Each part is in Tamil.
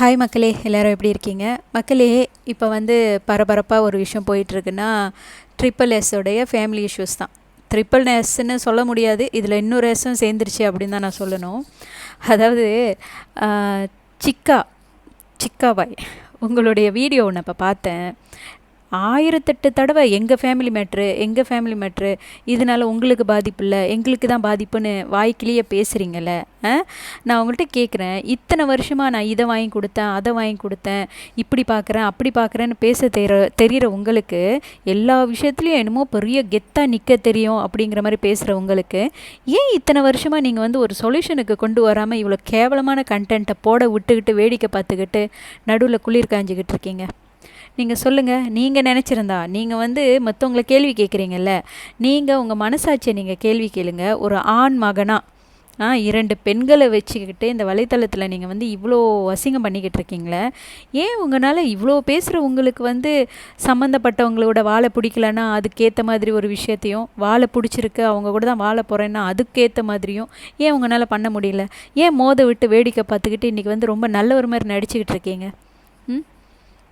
ஹாய் மக்களே எல்லோரும் எப்படி இருக்கீங்க? மக்களே இப்போ வந்து பரபரப்பாக ஒரு விஷயம் போயிட்டுருக்குன்னா ட்ரிப்பிள் எஸ்ஸோடைய ஃபேமிலி இஷ்யூஸ் தான். ட்ரிப்பிள் எஸ்ன்னு சொல்ல முடியாது. இதில் இன்னொரு எஸ்ஸும் சேர்ந்துருச்சு அப்படின்னு தான் நான் சொல்லணும். அதாவது சிக்கா சிக்கா பாய். உங்களுடைய வீடியோ ஒன்று இப்போ பார்த்தேன். ஆயிரத்தெட்டு தடவை எங்கள் ஃபேமிலி மேட்ரு எங்கள் ஃபேமிலி மேட்ரு இதனால உங்களுக்கு பாதிப்பு இல்லை எங்களுக்கு தான் பாதிப்புன்னு வாய்க்கிலேயே பேசுகிறீங்கள ஆ? நான் உங்கள்கிட்ட கேட்குறேன் இத்தனை வருஷமாக நான் இதை வாங்கி கொடுத்தேன் அதை வாங்கி கொடுத்தேன் இப்படி பார்க்குறேன் அப்படி பார்க்குறேன்னு பேச தெரிய தெரிகிற உங்களுக்கு எல்லா விஷயத்துலையும் என்னமோ பெரிய கெத்தாக நிற்க தெரியும் அப்படிங்கிற மாதிரி பேசுகிற உங்களுக்கு. ஏன் இத்தனை வருஷமாக நீங்கள் வந்து ஒரு சொல்யூஷனுக்கு கொண்டு வராமல் இவ்வளோ கேவலமான கண்டென்ட்டை போட விட்டுக்கிட்டு வேடிக்கை பார்த்துக்கிட்டு நடுவில் குளிர் காஞ்சிக்கிட்டு இருக்கீங்க? நீங்கள் சொல்லுங்கள் நீங்கள் நினச்சிருந்தா நீங்கள் வந்து மற்றவங்கள கேள்வி கேட்குறீங்கல்ல நீங்கள் உங்கள் மனசாட்சியை நீங்கள் கேள்வி கேளுங்க. ஒரு ஆண் மகனாக ஆ இரண்டு பெண்களை வச்சுக்கிட்டு இந்த வலைத்தளத்தில் நீங்கள் வந்து இவ்வளோ அசிங்கம் பண்ணிக்கிட்டு இருக்கீங்களே ஏன் உங்களால் இவ்வளோ பேசுகிற உங்களுக்கு வந்து சம்மந்தப்பட்டவங்களோட வாழை பிடிக்கலன்னா அதுக்கேற்ற மாதிரி ஒரு விஷயத்தையும் வாழை பிடிச்சிருக்கு அவங்க கூட தான் வாழ போகிறேன்னா அதுக்கேற்ற மாதிரியும் ஏன் உங்களால் பண்ண முடியல? ஏன் மோத விட்டு வேடிக்கை பார்த்துக்கிட்டு இன்றைக்கி வந்து ரொம்ப நல்ல ஒரு மாதிரி நடிச்சுக்கிட்டு இருக்கீங்க?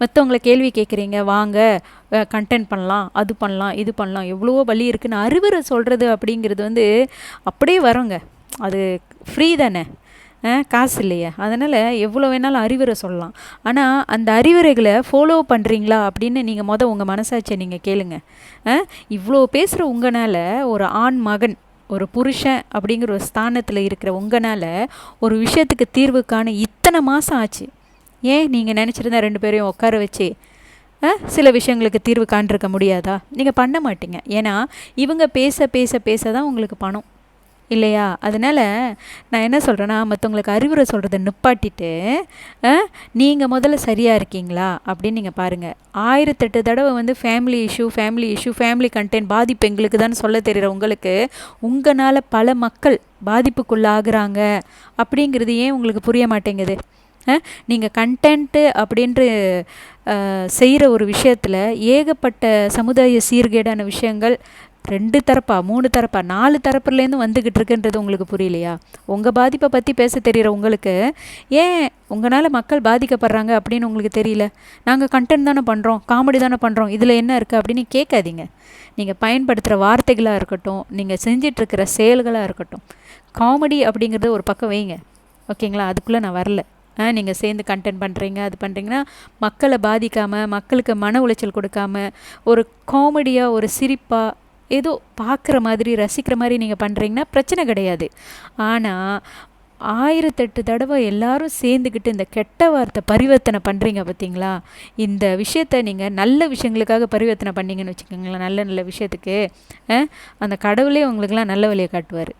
மற்றவங்கள கேள்வி கேட்குறீங்க வாங்க கண்டென்ட் பண்ணலாம் அது பண்ணலாம் இது பண்ணலாம் எவ்வளவோ வழி இருக்குன்னு அறிவுரை சொல்கிறது அப்படிங்கிறது வந்து அப்படியே வரோங்க. அது ஃப்ரீ தானே? ஆ, காசு இல்லையே. அதனால் எவ்வளோ வேணாலும் அறிவுரை சொல்லலாம். ஆனால் அந்த அறிவுரைகளை ஃபாலோ பண்ணுறீங்களா அப்படின்னு நீங்கள் மொதல் உங்கள் மனசாட்சியை நீங்கள் கேளுங்க. ஆ, இவ்வளோ பேசுகிற உங்களால் ஒரு ஆண் மகன் ஒரு புருஷன் அப்படிங்கிற ஒரு ஸ்தானத்தில் இருக்கிற உங்களால் ஒரு விஷயத்துக்கு தீர்வு காண இத்தனை மாதம் ஆச்சு. ஏன் நீங்கள் நினச்சிருந்தா ரெண்டு பேரையும் உட்கார வச்சு ஆ, சில விஷயங்களுக்கு தீர்வு காண்டிருக்க முடியாதா? நீங்கள் பண்ண மாட்டீங்க. ஏன்னா இவங்க பேச பேச பேச தான் உங்களுக்கு பணம். இல்லையா? அதனால் நான் என்ன சொல்கிறேன்னா மற்றவங்களுக்கு அறிவுரை சொல்கிறத நிப்பாட்டிட்டு நீங்கள் முதல்ல சரியாக இருக்கீங்களா? அப்படின்னு நீங்கள் பாருங்கள் ஆயிரத்தெட்டு தடவை வந்து family issue family issue family content பாதிப்பு எங்களுக்கு தான் சொல்ல தெரிகிற உங்களுக்கு உங்களால் பல மக்கள் பாதிப்புக்குள்ளாகிறாங்க. அப்படிங்கிறது ஏன் உங்களுக்கு புரிய மாட்டேங்குது? நீங்கள் கண்டென்ட்டு அப்படின்ட்டு செய்கிற ஒரு விஷயத்தில் ஏகப்பட்ட சமுதாய சீர்கேடான விஷயங்கள் ரெண்டு தரப்பா மூணு தரப்பா நாலு தரப்புலேருந்து வந்துக்கிட்டு இருக்குன்றது உங்களுக்கு புரியலையா? உங்கள் பாதிப்பை பற்றி பேச தெரிகிற உங்களுக்கு ஏன் உங்களால் மக்கள் பாதிக்கப்படுறாங்க அப்படின்னு உங்களுக்கு தெரியல? நாங்கள் கண்டென்ட் தானே பண்ணுறோம் காமெடி தானே பண்ணுறோம் இதில் என்ன இருக்குது அப்படின்னு கேட்காதீங்க. நீங்கள் பயன்படுத்துகிற வார்த்தைகளாக இருக்கட்டும் நீங்கள் செஞ்சிட்ருக்கிற செயல்களாக இருக்கட்டும் காமெடி அப்படிங்கிறத ஒரு பக்கம் வைங்க. ஓகேங்களா? அதுக்குள்ளே நான் வரல. நீங்கள் சேர்ந்து கண்டென்ட் பண்ணுறீங்க அது பண்ணுறீங்கன்னா மக்களை பாதிக்காமல் மக்களுக்கு மன உளைச்சல் கொடுக்காம ஒரு காமெடியாக ஒரு சிரிப்பாக ஏதோ பார்க்குற மாதிரி ரசிக்கிற மாதிரி நீங்கள் பண்ணுறீங்கன்னா பிரச்சனை கிடையாது. ஆனால் ஆயிரத்தெட்டு தடவை எல்லாரும் சேர்ந்துக்கிட்டு இந்த கெட்ட வார்த்தை பரிவர்த்தனை பண்ணுறீங்க பார்த்தீங்களா இந்த விஷயத்த நீங்கள் நல்ல விஷயங்களுக்காக பரிவர்த்தனை பண்ணீங்கன்னு வச்சுக்கோங்களேன் நல்ல நல்ல விஷயத்துக்கு அந்த கடவுளே உங்களுக்கெல்லாம் நல்ல வழியை காட்டுவார்.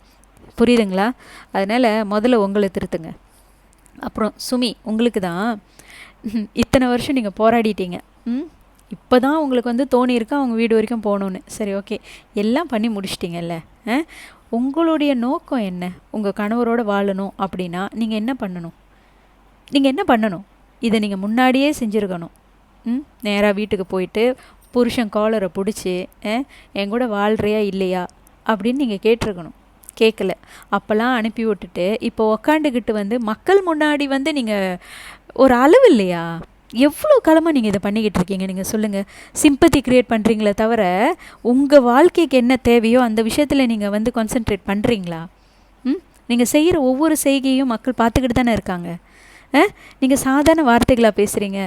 புரியுதுங்களா? அதனால் முதல்ல உங்களை திருத்துங்க. அப்புறம் சுமி உங்களுக்கு தான் இத்தனை வருஷம் நீங்கள் போராடிட்டீங்க. ம்? இப்போ தான் உங்களுக்கு வந்து தோணியிருக்கு அவங்க வீடு வரைக்கும் போகணுன்னு சரி ஓகே. எல்லாம் பண்ணி முடிச்சிட்டிங்கல்ல? ஆ? உங்களுடைய நோக்கம் என்ன? உங்கள் கணவரோட வாழணும் அப்படின்னா நீங்கள் என்ன பண்ணணும்? நீங்கள் என்ன பண்ணணும்? இதை நீங்கள் முன்னாடியே செஞ்சுருக்கணும். ம்? நேராக வீட்டுக்கு போயிட்டு புருஷன் காலரை பிடிச்சி என் கூட வாழ்கிறியா இல்லையா? அப்படின்னு நீங்கள் கேட்டிருக்கணும். கேட்கல அப்போல்லாம் அனுப்பி விட்டுட்டு இப்போ உக்காண்டுக்கிட்டு வந்து மக்கள் முன்னாடி வந்து நீங்கள் ஒரு அளவு இல்லையா? எவ்வளோ காலமாக நீங்கள் இதை பண்ணிக்கிட்டு இருக்கீங்க? நீங்கள் சொல்லுங்கள் சிம்பத்தி க்ரியேட் பண்ணுறீங்களே தவிர உங்கள் வாழ்க்கைக்கு என்ன தேவையோ அந்த விஷயத்தில் நீங்கள் வந்து கான்சென்ட்ரேட் பண்ணுறீங்களா ம்? நீங்கள் செய்கிற ஒவ்வொரு செய்கையும் மக்கள் பார்த்துக்கிட்டு தானே இருக்காங்க. நீங்கள் சாதாரண வார்த்தைகளாக பேசுகிறீங்க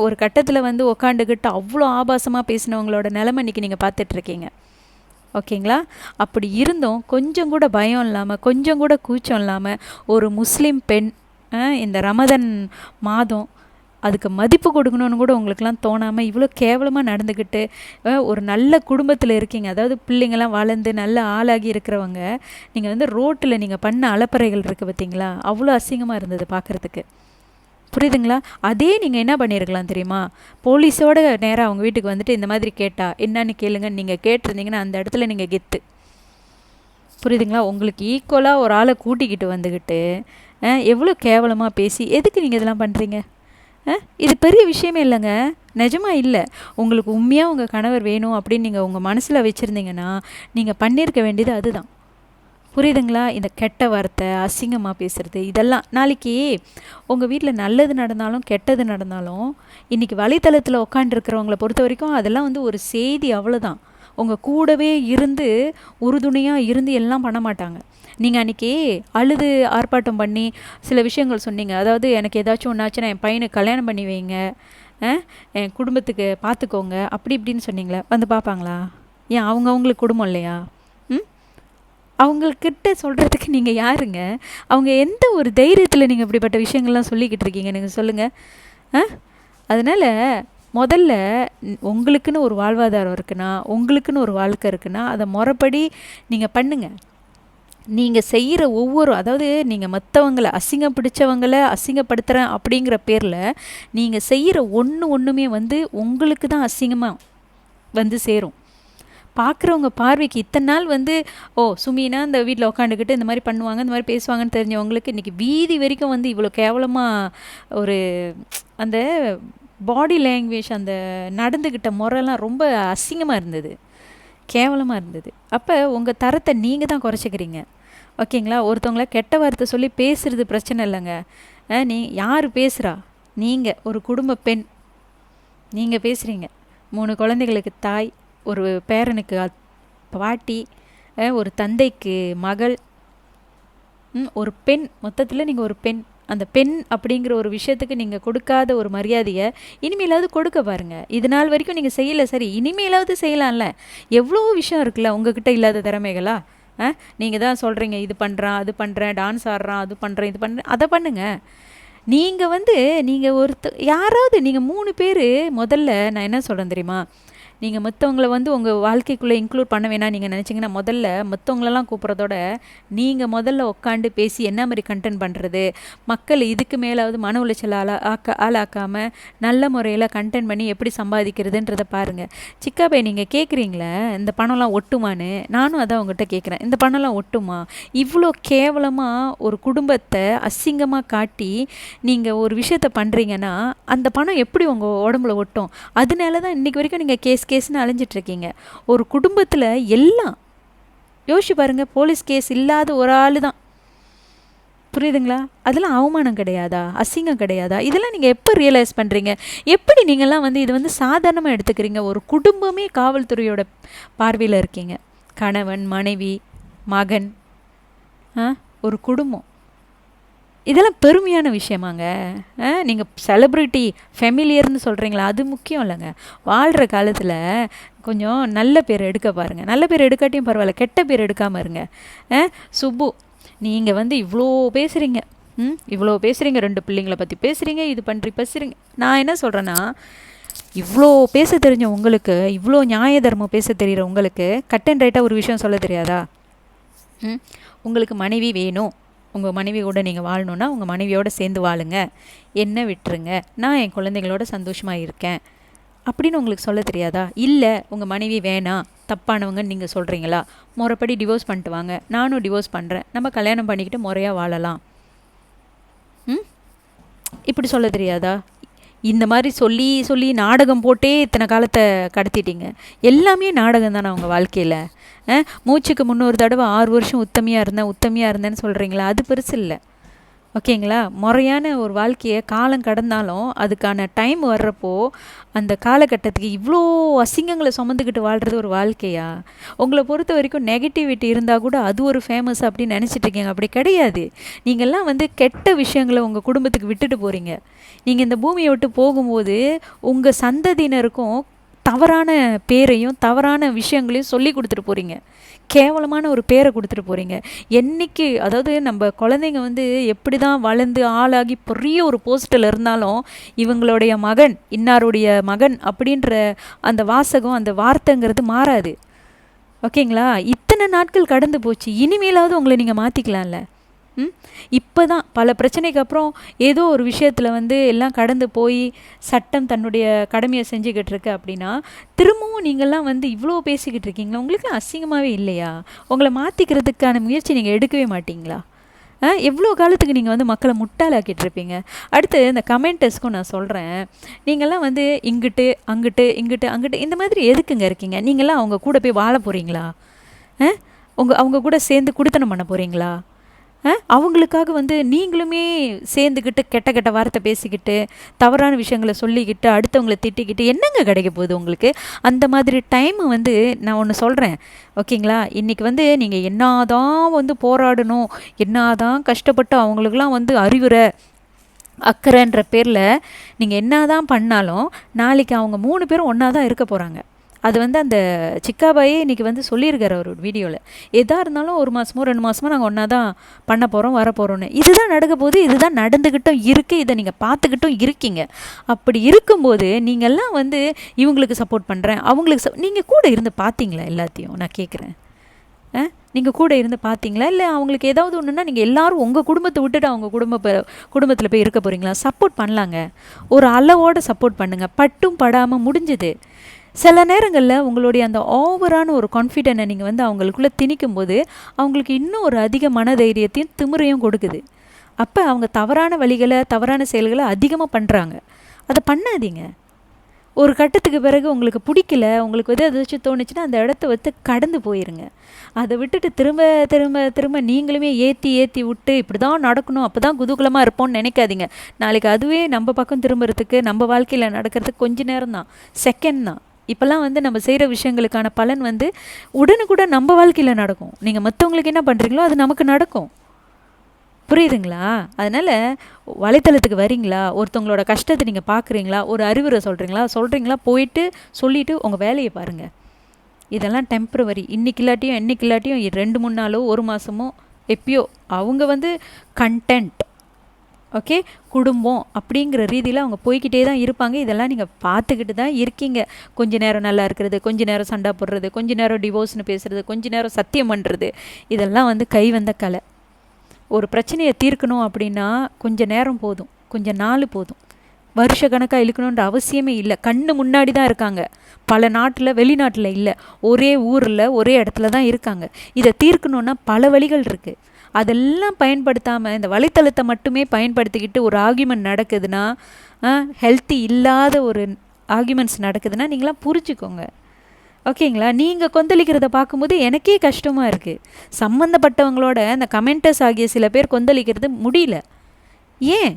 ஒரு கட்டத்தில் வந்து உக்காண்டுக்கிட்டு அவ்வளோ ஆபாசமாக பேசினவங்களோட நிலைமை இன்றைக்கி நீங்கள் பார்த்துட்ருக்கீங்க ஓகேங்களா? அப்படி இருந்தும் கொஞ்சம் கூட பயம் இல்லாமல் கொஞ்சம் கூட கூச்சம் இல்லாமல் ஒரு முஸ்லீம் பெண் இந்த ரமதன் மாதம் அதுக்கு மதிப்பு கொடுக்கணும்னு கூட உங்களுக்குலாம் தோணாமல் இவ்வளோ கேவலமாக நடந்துக்கிட்டு ஒரு நல்ல குடும்பத்தில் இருக்கீங்க. அதாவது பிள்ளைங்கள்லாம் வளர்ந்து நல்ல ஆளாகி இருக்கிறவங்க நீங்கள் வந்து ரோட்டில் நீங்கள் பண்ண அலப்பறைகள் இருக்குது பார்த்தீங்களா அவ்வளோ அசிங்கமாக இருந்தது பார்க்குறதுக்கு புரியுதுங்களா? அதே நீங்கள் என்ன பண்ணியிருக்கலாம் தெரியுமா? போலீஸோட நேராக அவங்க வீட்டுக்கு வந்துட்டு இந்த மாதிரி கேட்டா என்னன்னு கேளுங்க. நீங்கள் கேட்டிருந்தீங்கன்னா அந்த இடத்துல நீங்கள் கெத்து. புரியுதுங்களா? உங்களுக்கு ஈக்குவலாக ஒரு ஆளை கூட்டிக்கிட்டு வந்துக்கிட்டு எவ்வளோ கேவலமாக பேசி எதுக்கு நீங்கள் இதெல்லாம் பண்ணுறீங்க இது பெரிய விஷயமே இல்லைங்க. நிஜமாக இல்லை. உங்களுக்கு உண்மையாக உங்கள் கணவர் வேணும் அப்படின்னு நீங்கள் உங்கள் மனசில் வச்சுருந்தீங்கன்னா நீங்கள் பண்ணியிருக்க வேண்டியது அதுதான். புரியுதுங்களா? இந்த கெட்ட வார்த்தை அசிங்கமாக பேசுகிறது இதெல்லாம். நாளைக்கு உங்கள் வீட்டில் நல்லது நடந்தாலும் கெட்டது நடந்தாலும் இன்றைக்கி வலைத்தளத்தில் உட்காண்டிருக்கிறவங்கள பொறுத்த வரைக்கும் அதெல்லாம் வந்து ஒரு செய்தி அவ்வளோதான் உங்கள் கூடவே இருந்து உறுதுணையாக இருந்து எல்லாம் பண்ண மாட்டாங்க. நீங்கள் அன்றைக்கி அழுது ஆர்ப்பாட்டம் பண்ணி சில விஷயங்கள் சொன்னீங்க. அதாவது எனக்கு ஏதாச்சும் ஒன்றாச்சுன்னா என் பையனுக்கு கல்யாணம் பண்ணி வைங்க. என் குடும்பத்துக்கு பார்த்துக்கோங்க அப்படி இப்படின்னு சொன்னீங்களே. வந்து பார்ப்பாங்களா ஏன் அவங்க அவங்களுக்கு குடும்பம் இல்லையா? அவங்கக்கிட்ட சொல்கிறதுக்கு நீங்கள் யாருங்க? அவங்க எந்த ஒரு தைரியத்தில் நீங்கள் இப்படிப்பட்ட விஷயங்கள்லாம் சொல்லிக்கிட்டு இருக்கீங்க? நீங்கள் சொல்லுங்கள் ஆ? அதனால் முதல்ல உங்களுக்குன்னு ஒரு வாழ்வாதாரம் இருக்குன்னா உங்களுக்குன்னு ஒரு வாழ்க்கை இருக்குன்னா அதை முறைப்படி நீங்கள் பண்ணுங்கள் நீங்கள் செய்கிற ஒவ்வொரு அதாவது நீங்கள் மற்றவங்களை அசிங்கம் பிடிச்சவங்களை அசிங்கப்படுத்துகிறேன் அப்படிங்கிற பேரில் நீங்கள் செய்கிற ஒன்று ஒன்றுமே வந்து உங்களுக்கு தான் அசிங்கமாக வந்து சேரும். பார்க்குறவங்க பார்வைக்கு இத்தனை நாள் வந்து ஓ சுமினா இந்த வீட்டில் உட்காந்துக்கிட்டு இந்த மாதிரி பண்ணுவாங்க இந்த மாதிரி பேசுவாங்கன்னு தெரிஞ்சவங்களுக்கு இன்றைக்கி வீதி வரைக்கும் வந்து இவ்வளோ கேவலமாக ஒரு அந்த பாடி லாங்குவேஜ் அந்த நடந்துக்கிட்ட முறைலாம் ரொம்ப அசிங்கமாக இருந்தது. கேவலமாக இருந்தது. அப்போ உங்கள் தரத்தை நீங்கள் தான் குறைச்சிக்கிறீங்க. ஓகேங்களா? ஒருத்தவங்கள கெட்ட வார்த்தை சொல்லி பேசுகிறது பிரச்சனை இல்லைங்க. நீ யார் பேசுகிறா நீங்கள் ஒரு குடும்ப பெண். நீங்கள் பேசுகிறீங்க மூணு குழந்தைகளுக்கு தாய் ஒரு பேரனுக்கு பாட்டி ஒரு தந்தைக்கு மகள் ஒரு பெண் மொத்தத்தில் நீங்கள் ஒரு பெண். அந்த பெண் அப்படிங்கிற ஒரு விஷயத்துக்கு நீங்கள் கொடுக்காத ஒரு மரியாதையை இனிமேலாவது கொடுக்க பாருங்கள் இது நாள் வரைக்கும் நீங்கள் செய்யலை சரி இனிமேலாவது செய்யலாம்ல. எவ்வளோ விஷயம் இருக்குல்ல உங்ககிட்ட இல்லாத திறமைகளா? நீங்கள் தான் சொல்கிறீங்க இது பண்ணுறான் அது பண்ணுறேன் டான்ஸ் ஆடுறான் அது பண்ணுறேன் இது பண்ணுறேன் அதை பண்ணுங்கள் நீங்கள் வந்து நீங்கள் ஒருத்த யாராவது நீங்கள் மூணு பேர் முதல்ல நான் என்ன சொல்கிறேன் தெரியுமா? நீங்கள் மற்றவங்கள வந்து உங்கள் வாழ்க்கைக்குள்ளே இன்க்ளூட் பண்ண வேணாம் நீங்கள் நினச்சிங்கன்னா முதல்ல மற்றவங்களெல்லாம் கூப்பிட்றதோட நீங்கள் முதல்ல உட்காந்து பேசி என்ன மாதிரி கண்டென்ட் பண்ணுறது மக்கள் இதுக்கு மேலாவது மன உளைச்சல் ஆளா ஆக்க ஆளாக்காமல் நல்ல முறையில் கண்டென்ட் பண்ணி எப்படி சம்பாதிக்கிறதுன்றதை பாருங்கள் சிக்காபே நீங்கள் கேட்குறீங்களே இந்த பணம்லாம் ஒட்டுமான்னு? நானும் அதான் உங்கள்கிட்ட கேட்குறேன் இந்த பணம்லாம் ஒட்டுமா? இவ்வளோ கேவலமாக ஒரு குடும்பத்தை அசிங்கமாக காட்டி நீங்கள் ஒரு விஷயத்த பண்ணுறீங்கன்னா அந்த பணம் எப்படி உங்கள் உடம்புல ஒட்டும்? அதனால தான் இன்றைக்கி வரைக்கும் நீங்கள் கேஸ் கேஸ்னு அலைஞ்சிட்ருக்கீங்க. ஒரு குடும்பத்தில் எல்லாம் யோசிச்சு பாருங்கள் போலீஸ் கேஸ் இல்லாத ஒரு ஆள் தான் புரியுதுங்களா? அதெல்லாம் அவமானம் கிடையாதா? அசிங்கம் கிடையாதா? இதெல்லாம் நீங்கள் எப்போ ரியலைஸ் பண்ணுறீங்க எப்படி நீங்கள்லாம் வந்து இது வந்து சாதாரணமாக எடுத்துக்கிறீங்க? ஒரு குடும்பமே காவல்துறையோட பார்வையில் இருக்கீங்க. கணவன் மனைவி மகன் ஒரு குடும்பம். இதெல்லாம் பெருமையான விஷயமாங்க. நீங்கள் செலிப்ரிட்டி ஃபெமிலியர்னு சொல்கிறீங்களா அது முக்கியம் இல்லைங்க. வாழ்கிற காலத்தில் கொஞ்சம் நல்ல பேர் எடுக்க பாருங்கள் நல்ல பேர் எடுக்காட்டியும் பரவாயில்ல கெட்ட பேர் எடுக்காமல் இருங்க. சுப்பு நீங்கள் வந்து இவ்வளோ பேசுகிறீங்க ம் இவ்வளோ பேசுகிறீங்க ரெண்டு பிள்ளைங்களை பற்றி பேசுகிறீங்க இது பண்ணுறி பேசுகிறீங்க நான் என்ன சொல்கிறேன்னா இவ்வளோ பேச தெரிஞ்ச உங்களுக்கு இவ்வளோ நியாய தர்மம் பேச தெரிகிற உங்களுக்கு கட் அண்ட் ரைட்டாக ஒரு விஷயம் சொல்ல தெரியாதா? ம் உங்களுக்கு மனைவி வேணும். உங்கள் மனைவி கூட நீங்கள் வாழணுன்னா உங்கள் மனைவியோடு சேர்ந்து வாழுங்க. என்ன விட்டுருங்க? நான் என் குழந்தைங்களோட சந்தோஷமாக இருக்கேன். அப்படின்னு உங்களுக்கு சொல்ல தெரியாதா? இல்லை உங்கள் மனைவி வேணாம் தப்பானவங்கன்னு நீங்கள் சொல்கிறீங்களா முறைப்படி டிவோர்ஸ் பண்ணிட்டு வாங்க. நானும் டிவோர்ஸ் பண்ணுறேன் நம்ம கல்யாணம் பண்ணிக்கிட்டு முறையாக வாழலாம். ம்? இப்படி சொல்ல தெரியாதா? இந்த மாதிரி சொல்லி சொல்லி நாடகம் போட்டே இத்தனை காலத்தை கடத்திட்டீங்க. எல்லாமே நாடகம் தானே அவங்க வாழ்க்கையில்? மூச்சுக்கு முன்னொரு தடவை ஆறு வருஷம் உத்தமையாக இருந்தேன் உத்தமையாக இருந்தேன்னு சொல்கிறீங்களா அது பெருசு இல்லை. ஓகேங்களா? முறையான ஒரு வாழ்க்கையை காலம் கடந்தாலும் அதுக்கான டைம் வர்றப்போ அந்த காலகட்டத்துக்கு இவ்வளோ அசிங்கங்களை சுமந்துக்கிட்டு வாழ்கிறது ஒரு வாழ்க்கையா? உங்களை பொறுத்த வரைக்கும் நெகட்டிவிட்டி இருந்தால் கூட அது ஒரு ஃபேமஸ் அப்படின்னு நினச்சிட்டு இருக்கீங்க. அப்படி கிடையாது. நீங்கள்லாம் வந்து கெட்ட விஷயங்களை உங்கள் குடும்பத்துக்கு விட்டுட்டு போகிறீங்க நீங்கள் இந்த பூமியை விட்டு போகும்போது உங்கள் சந்ததியினருக்கும் தவறான பேரையும் தவறான விஷயங்களையும் சொல்லி கொடுத்துட்டு போகிறீங்க கேவலமான ஒரு பேரை கொடுத்துட்டு போகிறீங்க என்றைக்கு அதாவது நம்ம குழந்தைங்க வந்து எப்படி தான் வளர்ந்து ஆளாகி பெரிய ஒரு போஸ்ட்டில் இருந்தாலும் இவங்களுடைய மகன் இன்னாருடைய மகன் அப்படின்ற அந்த வாசகம் அந்த வார்த்தைங்கிறது மாறாது. ஓகேங்களா? இத்தனை நாட்கள் கடந்து போச்சு. இனிமேலாவது உங்களை நீங்கள் மாற்றிக்கலாம்ல இப்போ தான் பல பிரச்சனைக்கு அப்புறம் ஏதோ ஒரு விஷயத்தில் வந்து எல்லாம் கடந்து போய் சட்டம் தன்னுடைய கடமையை செஞ்சுக்கிட்டு இருக்கு அப்படின்னா திரும்பவும் நீங்கள்லாம் வந்து இவ்வளோ பேசிக்கிட்டு இருக்கீங்களா? உங்களுக்கு அசிங்கமாகவே இல்லையா? உங்களை மாற்றிக்கிறதுக்கான முயற்சி நீங்கள் எடுக்கவே மாட்டிங்களா? எவ்வளோ காலத்துக்கு நீங்கள் வந்து மக்களை முட்டாளாக்கிட்டு இருப்பீங்க? அடுத்து இந்த கமெண்டர்ஸ்க்கும் நான் சொல்கிறேன் நீங்கள்லாம் வந்து இங்கிட்டு அங்கிட்டு இங்கிட்டு அங்கிட்டு இந்த மாதிரி எதுக்குங்க இருக்கீங்க? நீங்களாம் அவங்க கூட போய் வாழ போகிறீங்களா உங்கள் அவங்க கூட சேர்ந்து குடுத்தனம் பண்ண போகிறீங்களா அவங்களுக்காக வந்து நீங்களுமே சேர்ந்துக்கிட்டு கெட்ட கெட்ட வார்த்தை பேசிக்கிட்டு தவறான விஷயங்களை சொல்லிக்கிட்டு அடுத்தவங்களை திட்டிக்கிட்டு என்னங்க கிடைக்க போகுது உங்களுக்கு? அந்த மாதிரி டைம் வந்து நான் ஒன்று சொல்கிறேன் ஓகேங்களா? இன்றைக்கி வந்து நீங்கள் என்னதான் வந்து போராடணும் என்னாதான் கஷ்டப்பட்டு அவங்களுக்கெல்லாம் வந்து அறிவுரை அக்கறைன்ற பேரில் நீங்கள் என்ன தான் பண்ணாலும் நாளைக்கு அவங்க மூணு பேரும் ஒன்றா தான் இருக்க போகிறாங்க அது வந்து அந்த சிக்காபாயே இன்றைக்கி வந்து சொல்லியிருக்காரு அவர் வீடியோவில் எதாக இருந்தாலும் ஒரு மாதமோ ரெண்டு மாதமோ நாங்கள் ஒன்றா தான் பண்ண போகிறோம் வர போகிறோன்னு இதுதான் நடக்க போது இதுதான் நடந்துக்கிட்டும் இருக்குது இதை நீங்கள் பார்த்துக்கிட்டும் இருக்கீங்க. அப்படி இருக்கும்போது நீங்கள்லாம் வந்து இவங்களுக்கு சப்போர்ட் பண்ணுறேன் அவங்களுக்கு ச நீங்கள் கூட இருந்து பார்த்தீங்களா எல்லாத்தையும்? நான் கேட்குறேன் நீங்கள் கூட இருந்து பார்த்தீங்களா? இல்லை அவங்களுக்கு ஏதாவது ஒன்றுனா நீங்கள் எல்லோரும் உங்கள் குடும்பத்தை விட்டுட்டு அவங்க குடும்ப குடும்பத்தில் போய் இருக்க போகிறீங்களா சப்போர்ட் பண்ணலாங்க. ஒரு அளவோடு சப்போர்ட் பண்ணுங்கள் பட்டும் படாமல் முடிஞ்சுது. சில நேரங்களில் உங்களுடைய அந்த ஓவரான ஒரு கான்ஃபிடென்ட்டை நீங்கள் வந்து அவங்களுக்குள்ளே திணிக்கும் போது அவங்களுக்கு இன்னும் ஒரு அதிக மனதைரியத்தையும் திமிரையும் கொடுக்குது. அப்போ அவங்க தவறான வழிகளை தவறான செயல்களை அதிகமாக பண்ணுறாங்க அதை பண்ணாதீங்க. ஒரு கட்டத்துக்கு பிறகு உங்களுக்கு பிடிக்கல உங்களுக்கு வந்து ஏதாச்சும் தோணுச்சுன்னா அந்த இடத்த வந்து கடந்து போயிருங்க. அதை விட்டுட்டு திரும்ப திரும்ப திரும்ப நீங்களுமே ஏற்றி ஏற்றி விட்டு இப்படி தான் நடக்கணும் அப்போ தான் குதூகலமாக இருப்போம்னு நினைக்காதீங்க. நாளைக்கு அதுவே நம்ம பக்கம் திரும்புறதுக்கு நம்ம வாழ்க்கையில் நடக்கிறதுக்கு கொஞ்ச நேரம் தான் செகண்ட் தான். இப்போல்லாம் வந்து நம்ம செய்கிற விஷயங்களுக்கான பலன் வந்து உடனுக்குடன் நம்ம வாழ்க்கையில் நடக்கும். நீங்கள் மற்றவங்களுக்கு என்ன பண்ணுறீங்களோ அது நமக்கு நடக்கும். புரியுதுங்களா? அதனால் வலைத்தளத்துக்கு வரீங்களா ஒருத்தவங்களோட கஷ்டத்தை நீங்கள் பார்க்குறீங்களா ஒரு அறிவுரை சொல்கிறீங்களா சொல்கிறீங்களா போயிட்டு சொல்லிவிட்டு உங்கள் வேலையை பாருங்கள் இதெல்லாம் டெம்ப்ரவரி இன்றைக்கி இல்லாட்டியும் என்னைக்கு இல்லாட்டியும் ரெண்டு மூணு நாளோ ஒரு மாதமோ எப்பயோ அவங்க வந்து கண்டென்ட் ஓகே? குடும்பம் அப்படிங்கிற ரீதியில் அவங்க போய்கிட்டே தான் இருப்பாங்க. இதெல்லாம் நீங்கள் பார்த்துக்கிட்டு தான் இருக்கீங்க. கொஞ்ச நேரம் நல்லா இருக்கிறது கொஞ்ச நேரம் சண்டை போடுறது கொஞ்ச நேரம் டிவோர்ஸ்னு பேசுகிறது கொஞ்ச நேரம் சத்தியம் பண்ணுறது இதெல்லாம் வந்து கை வந்த கலை. ஒரு பிரச்சனையை தீர்க்கணும் அப்படின்னா கொஞ்சம் நேரம் போதும். கொஞ்சம் நாள் போதும். வருஷ கணக்காக இழுக்கணுன்ற அவசியமே இல்லை. கண்ணு முன்னாடி தான் இருக்காங்க. பல நாட்டில் வெளிநாட்டில் இல்லை. ஒரே ஊரில் ஒரே இடத்துல தான் இருக்காங்க. இதை தீர்க்கணுன்னா பல வழிகள் இருக்குது அதெல்லாம் பயன்படுத்தாமல் இந்த வலைத்தளத்தை மட்டுமே பயன்படுத்திக்கிட்டு ஒரு ஆர்கியூமெண்ட் நடக்குதுன்னா ஹெல்த்தி இல்லாத ஒரு ஆர்கியூமெண்ட்ஸ் நடக்குதுன்னா நீங்களாம் புரிஞ்சுக்கோங்க. ஓகேங்களா? நீங்கள் கொந்தளிக்கிறத பார்க்கும்போது எனக்கே கஷ்டமாக இருக்குது சம்மந்தப்பட்டவங்களோட அந்த கமெண்டர்ஸ் ஆகிய சில பேர் கொந்தளிக்கிறது முடியல. ஏன்?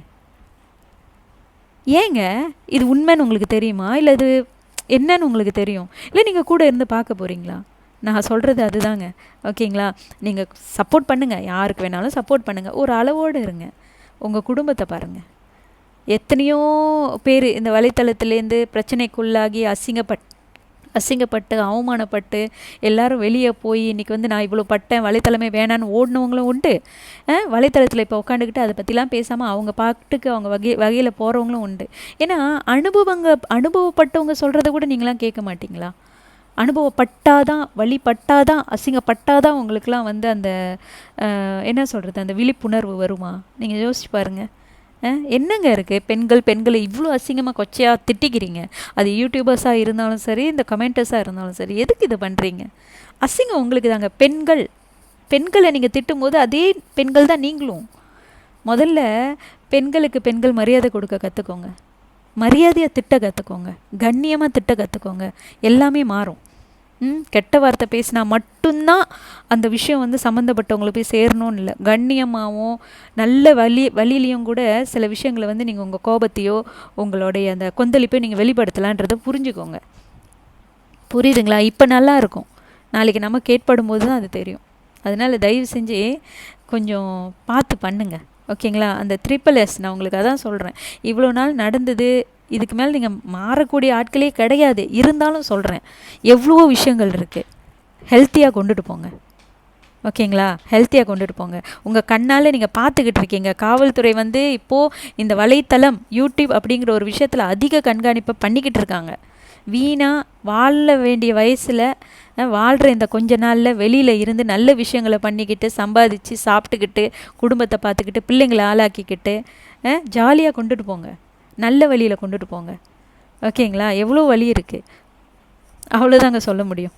ஏங்க? இது உண்மைன்னு உங்களுக்கு தெரியுமா? இல்லை இது என்னன்னு உங்களுக்கு தெரியும்? இல்லை நீங்கள் கூட இருந்து பார்க்க போகிறீங்களா நான் சொல்கிறது அதுதாங்க. ஓகேங்களா? நீங்கள் சப்போர்ட் பண்ணுங்கள் யாருக்கு வேணாலும் சப்போர்ட் பண்ணுங்கள் ஒரு அளவோடு இருங்க. உங்கள் குடும்பத்தை பாருங்கள் எத்தனையோ பேர் இந்த வலைத்தளத்துலேருந்து பிரச்சனைக்குள்ளாகி அசிங்கப்பட் அசிங்கப்பட்டு அவமானப்பட்டு எல்லாரும் வெளியே போய் இன்றைக்கி வந்து நான் இவ்வளோ பட்டேன் வலைத்தளமே வேணான்னு ஓடினவங்களும் உண்டு. வலைத்தளத்தில் இப்போ உட்காந்துக்கிட்டு அதை பற்றிலாம் பேசாமல் அவங்க பாட்டுக்கு அவங்க வகை வகையில் போகிறவங்களும் உண்டு. ஏன்னா அனுபவங்க அனுபவப்பட்டவங்க சொல்கிறத கூட நீங்களாம் கேட்க மாட்டிங்களா? அனுபவப்பட்டாதான் வழிபட்டாதான் அசிங்கப்பட்டாதான் உங்களுக்கெலாம் வந்து அந்த என்ன சொல்கிறது அந்த விழிப்புணர்வு வருமா? நீங்கள் யோசிச்சு பாருங்கள் என்னங்க இருக்குது பெண்கள் பெண்களை இவ்வளோ அசிங்கமாக கொச்சையாக திட்டிக்கிறீங்க. அது யூடியூபர்ஸாக இருந்தாலும் சரி இந்த கமெண்டர்ஸாக இருந்தாலும் சரி எதுக்கு இதை பண்ணுறீங்க அசிங்கம் உங்களுக்கு தாங்க. பெண்கள் பெண்களை நீங்கள் திட்டும்போது அதே பெண்கள் தான் நீங்களும். முதல்ல பெண்களுக்கு பெண்கள் மரியாதை கொடுக்க கற்றுக்கோங்க மரியாதையாக திட்ட கற்றுக்கோங்க கண்ணியமாக திட்ட கற்றுக்கோங்க எல்லாமே மாறும். கெட்ட வார்த்தை பேசினா மட்டும்தான் அந்த விஷயம் வந்து சம்மந்தப்பட்டவங்களை போய் சேரணும்னு இல்லை. கண்ணியமாகவும் நல்ல வழி வழியிலையும் கூட சில விஷயங்களை வந்து நீங்கள் உங்கள் கோபத்தையோ உங்களுடைய அந்த கொந்தளிப்பை நீங்கள் வெளிப்படுத்தலான்றதை புரிஞ்சுக்கோங்க. புரியுதுங்களா? இப்போ நல்லா இருக்கும். நாளைக்கு நம்ம கேட்படும் போது தான் அது தெரியும். அதனால் தயவு செஞ்சு கொஞ்சம் பார்த்து பண்ணுங்கள் ஓகேங்களா? அந்த ட்ரிபிள் எஸ் நான் உங்களுக்கு அதான் சொல்கிறேன் இவ்வளோ நாள் நடந்தது இதுக்கு மேலே நீங்கள் மாறக்கூடிய ஆட்களே கிடையாது. இருந்தாலும் சொல்கிறேன் எவ்வளவோ விஷயங்கள் இருக்குது ஹெல்த்தியாக கொண்டுட்டு போங்க. ஓகேங்களா? ஹெல்த்தியாக கொண்டுட்டு போங்க. உங்கள் கண்ணால் நீங்கள் பார்த்துக்கிட்டு இருக்கீங்க. காவல்துறை வந்து இப்போது இந்த வலைத்தளம் யூடியூப் அப்படிங்கிற ஒரு விஷயத்தில் அதிக கண்காணிப்பை பண்ணிக்கிட்டு இருக்காங்க. வீணாக வாழ வேண்டிய வயசில் வாழ்கிற இந்த கொஞ்ச நாளில் வெளியில் இருந்து நல்ல விஷயங்களை பண்ணிக்கிட்டு சம்பாதிச்சு சாப்பிட்டுக்கிட்டு குடும்பத்தை பார்த்துக்கிட்டு பிள்ளைங்களை ஆளாக்கிக்கிட்டு ஜாலியாக கொண்டுட்டு போங்க. நல்ல வழியில் கொண்டுட்டு போங்க. ஓகேங்களா? எவ்வளோ வழி இருக்குது அவ்வளோதாங்க சொல்ல முடியும்.